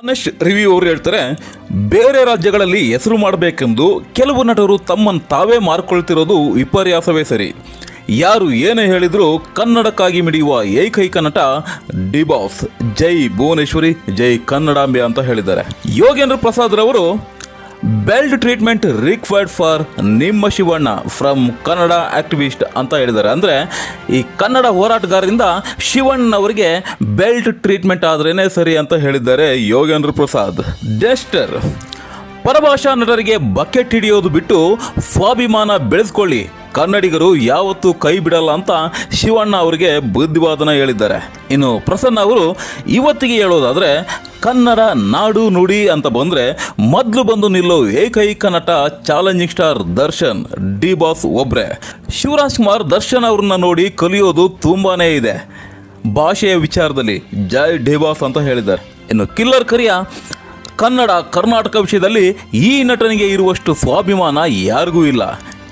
Honest review ಅವರು ಹೇಳ್ತಾರೆ, ಬೇರೆ ರಾಜ್ಯಗಳಲ್ಲಿ ಹೆಸರು ಮಾಡಬೇಕೆಂದು ಕೆಲವು ನಟರು ತಮ್ಮನ್ನು ತಾವೇ ಮಾರ್ಕೊಳ್ತಿರೋದು ವಿಪರ್ಯಾಸವೇ ಸರಿ. ಯಾರು ಏನೇ ಹೇಳಿದರೂ ಕನ್ನಡಕ್ಕಾಗಿ ಮಿಡಿಯುವ ಏಕೈಕ ನಟ ಡಿ ಬಾಸ್, ಜೈ ಭುವನೇಶ್ವರಿ, ಜೈ ಕನ್ನಡಾಂಬೆ ಅಂತ ಹೇಳಿದ್ದಾರೆ. ಯೋಗೇಂದ್ರ ಪ್ರಸಾದ್ ರವರು ಬೆಲ್ಟ್ ಟ್ರೀಟ್ಮೆಂಟ್ ರಿಕ್ವೈರ್ಡ್ ಫಾರ್ ನಿಮ್ಮ ಶಿವಣ್ಣ ಫ್ರಮ್ ಕನ್ನಡ ಆಕ್ಟಿವಿಸ್ಟ್ ಅಂತ ಹೇಳಿದ್ದಾರೆ. ಅಂದರೆ ಈ ಕನ್ನಡ ಹೋರಾಟಗಾರರಿಂದ ಶಿವಣ್ಣವರಿಗೆ ಬೆಲ್ಟ್ ಟ್ರೀಟ್ಮೆಂಟ್ ಆದ್ರೇನೆ ಸರಿ ಅಂತ ಹೇಳಿದ್ದಾರೆ ಯೋಗೇಂದ್ರ ಪ್ರಸಾದ್. ಡೆಸ್ಟರ್ ಪರಭಾಷಾ ನಟರಿಗೆ ಬಕೆಟ್ ಹಿಡಿಯೋದು ಬಿಟ್ಟು ಸ್ವಾಭಿಮಾನ ಬೆಳೆಸ್ಕೊಳ್ಳಿ. ಕನ್ನಡಿಗರು ಯಾವತ್ತೂ ಕೈ ಬಿಡಲ್ಲ ಅಂತ ಶಿವಣ್ಣ ಅವರಿಗೆ ಬುದ್ಧಿವಾದನ ಹೇಳಿದ್ದಾರೆ. ಇನ್ನು ಪ್ರಸನ್ನ ಅವರು, ಇವತ್ತಿಗೆ ಹೇಳೋದಾದರೆ ಕನ್ನಡ ನಾಡು ನುಡಿ ಅಂತ ಬಂದರೆ ಮೊದಲು ಬಂದು ನಿಲ್ಲೋ ಏಕೈಕ ನಟ challenging star Darshan, D boss ಒಬ್ರೆ. Shivaraj Kumar Darshan ಅವ್ರನ್ನ ನೋಡಿ ಕಲಿಯೋದು ತುಂಬಾ ಇದೆ. ಭಾಷೆಯ ವಿಚಾರದಲ್ಲಿ ಜೈ ಡಿ ಬಾಸ್ ಅಂತ ಹೇಳಿದ್ದಾರೆ. ಇನ್ನು ಕಿಲ್ಲರ್ ಕರಿಯ ಕನ್ನಡ ಕರ್ನಾಟಕ ವಿಷಯದಲ್ಲಿ ಈ ನಟನಿಗೆ ಇರುವಷ್ಟು ಸ್ವಾಭಿಮಾನ ಯಾರಿಗೂ ಇಲ್ಲ.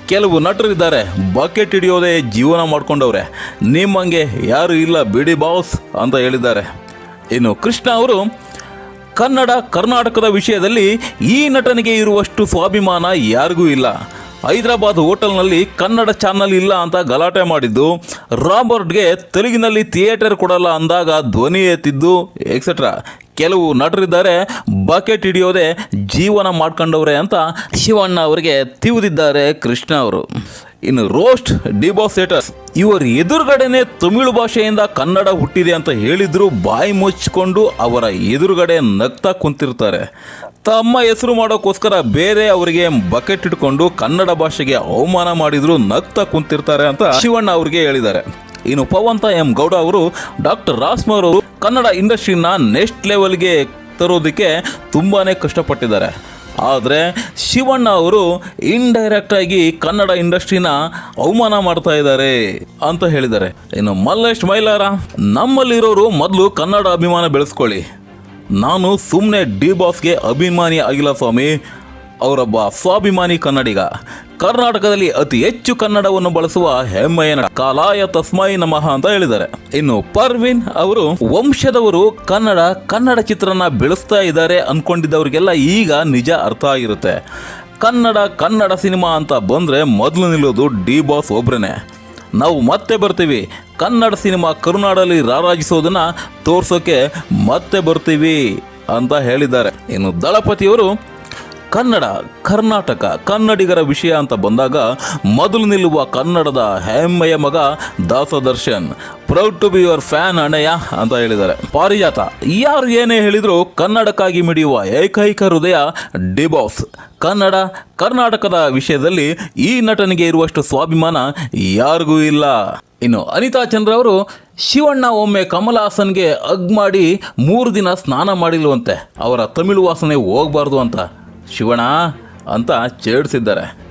ಕೆಲವು ನಟರಿದ್ದಾರೆ. ಬಕೆಟ್ ಹಿಡಿಯೋದೇ ಜೀವನ ಮಾಡ್ಕೊಂಡವ್ರೆ. ನಿಮ್ಮಂಗೆ ಯಾರು ಇಲ್ಲ ಬಿಡಿ ಬಾಸ್ ಅಂತ ಹೇಳಿದ್ದಾರೆ. ಇನ್ನು ಕೃಷ್ಣ ಅವರು, ಕನ್ನಡ, ಕರ್ನಾಟಕದ ವಿಷಯದಲ್ಲಿ ಈ ನಟನಿಗೆ ಇರುವಷ್ಟು ಸ್ವಾಭಿಮಾನ ಯಾರಿಗೂ ಇಲ್ಲ. ಹೈದರಾಬಾದ್ ಹೋಟೆಲ್ನಲ್ಲಿ ಕನ್ನಡ ಚಾನಲ್ ಇಲ್ಲ ಅಂತ ಗಲಾಟೆ ಮಾಡಿದ್ದು ರಾಬರ್ಟ್ಗೆ ತೆಲುಗಿನಲ್ಲಿ ಥಿಯೇಟರ್ ಕೊಡಲ್ಲ ಅಂದಾಗ ಧ್ವನಿ ಎತ್ತಿದ್ದು ಎಕ್ಸೆಟ್ರಾ ಕೆಲವು ನಟರಿದ್ದಾರೆ, ಬಕೆಟ್ ಹಿಡಿಯೋದೆ ಜೀವನ ಮಾಡ್ಕೊಂಡವ್ರೆ ಅಂತ ಶಿವಣ್ಣ ಅವರಿಗೆ ತಿವಿದಿದ್ದಾರೆ ಕೃಷ್ಣ ಅವರು. ಇನ್ನು ರೋಸ್ಟ್ ಡಿಬಾಸೇಟರ್ಸ್, ಇವರ ಎದುರುಗಡೆನೆ ತಮಿಳು ಭಾಷೆಯಿಂದ ಕನ್ನಡ ಹುಟ್ಟಿದೆ ಅಂತ ಹೇಳಿದ್ರು ಬಾಯಿ ಮುಚ್ಚಿಕೊಂಡು ಅವರ ಎದುರುಗಡೆ ನಗ್ತಾ ಕುಂತಿರ್ತಾರೆ. ತಮ್ಮ ಹೆಸರು ಮಾಡೋಕ್ಕೋಸ್ಕರ ಬೇರೆ ಅವರಿಗೆ ಬಕೆಟ್ ಇಟ್ಕೊಂಡು ಕನ್ನಡ ಭಾಷೆಗೆ ಅವಮಾನ ಮಾಡಿದ್ರು ನಗ್ತಾ ಕುಂತಿರ್ತಾರೆ ಅಂತ ಶಿವಣ್ಣ ಅವರಿಗೆ ಹೇಳಿದ್ದಾರೆ. ಇನ್ನು ಪವಂತ ಎಂ ಗೌಡ ಅವರು ಡಾಕ್ಟರ್ ರಾಸ್ಮರ್ ಅವರು ಕನ್ನಡ ಇಂಡಸ್ಟ್ರಿನ ನೆಕ್ಸ್ಟ್ ಲೆವೆಲ್ಗೆ ತರೋದಕ್ಕೆ ತುಂಬಾ ಕಷ್ಟಪಟ್ಟಿದ್ದಾರೆ. ಆದರೆ ಶಿವಣ್ಣ ಅವರು ಇಂಡೈರೆಕ್ಟಾಗಿ ಕನ್ನಡ ಇಂಡಸ್ಟ್ರಿನ ಅವಮಾನ ಮಾಡ್ತಾ ಇದ್ದಾರೆ ಅಂತ ಹೇಳಿದ್ದಾರೆ. ಇನ್ನು ಮಲ್ಲೇಶ್ ಮೈಲಾರ, ನಮ್ಮಲ್ಲಿರೋರು ಮೊದಲು ಕನ್ನಡ ಅಭಿಮಾನ ಬೆಳೆಸ್ಕೊಳ್ಳಿ. ನಾನು ಸುಮ್ಮನೆ ಡಿ ಬಾಸ್ಗೆ ಅಭಿಮಾನಿ ಆಗಿಲ್ಲ ಸ್ವಾಮಿ. ಅವರೊಬ್ಬ ಸ್ವಾಭಿಮಾನಿ ಕನ್ನಡಿಗ. ಕರ್ನಾಟಕದಲ್ಲಿ ಅತಿ ಹೆಚ್ಚು ಕನ್ನಡವನ್ನು ಬಳಸುವ ಹೆಮ್ಮೆಯ ನಟ. ಕಾಲಾಯ ತಸ್ಮೈ ನಮಃ ಅಂತ ಹೇಳಿದ್ದಾರೆ. ಇನ್ನು ಪರ್ವಿನ್ ಅವರು ವಂಶದವರು ಕನ್ನಡ ಕನ್ನಡ ಚಿತ್ರನ ಬೆಳೆಸ್ತಾ ಇದ್ದಾರೆ ಅನ್ಕೊಂಡಿದ್ದವರಿಗೆಲ್ಲ ಈಗ ನಿಜ ಅರ್ಥ ಆಗಿರುತ್ತೆ. ಕನ್ನಡ ಕನ್ನಡ ಸಿನಿಮಾ ಅಂತ ಬಂದರೆ ಮೊದಲು ನಿಲ್ಲೋದು ಡಿ ಬಾಸ್ ಒಬ್ರೇ ನಾವು ಮತ್ತೆ ಬರ್ತೀವಿ. ಕನ್ನಡ ಸಿನಿಮಾ ಕರುನಾಡಲ್ಲಿ ರಾರಾಜಿಸೋದನ್ನ ತೋರಿಸೋಕೆ ಮತ್ತೆ ಬರ್ತೀವಿ ಅಂತ ಹೇಳಿದ್ದಾರೆ. ಇನ್ನು ದಳಪತಿಯವರು ಕನ್ನಡ, ಕರ್ನಾಟಕ, ಕನ್ನಡಿಗರ ವಿಷಯ ಅಂತ ಬಂದಾಗ ಮೊದಲು ನಿಲ್ಲುವ ಕನ್ನಡದ ಹೆಮ್ಮೆಯ ಮಗ Dasadarshan. Proud to be your fan ಅಣ್ಣಯ್ಯ ಅಂತ ಹೇಳಿದ್ದಾರೆ. ಪಾರಿಜಾತ, ಯಾರು ಏನೇ ಹೇಳಿದರೂ ಕನ್ನಡಕ್ಕಾಗಿ ಮಿಡಿಯುವ ಏಕೈಕ ಹೃದಯ ಡಿಬಾಸ್. ಕನ್ನಡ, ಕರ್ನಾಟಕದ ವಿಷಯದಲ್ಲಿ ಈ ನಟನಿಗೆ ಇರುವಷ್ಟು ಸ್ವಾಭಿಮಾನ ಯಾರಿಗೂ ಇಲ್ಲ. ಇನ್ನು ಅನಿತಾ ಚಂದ್ರ ಅವರು ಶಿವಣ್ಣ ಒಮ್ಮೆ ಕಮಲ ಹಾಸನ್ಗೆ ಅಗ್ ಮಾಡಿ ಮೂರು ದಿನ ಸ್ನಾನ ಮಾಡಿಲ್ವಂತೆ. ಅವರ ತಮಿಳು ವಾಸನೆ ಹೋಗ್ಬಾರ್ದು ಅಂತ ಶಿವಣ್ಣ ಅಂತ ಚೇಡ್ಸಿದ್ದಾರೆ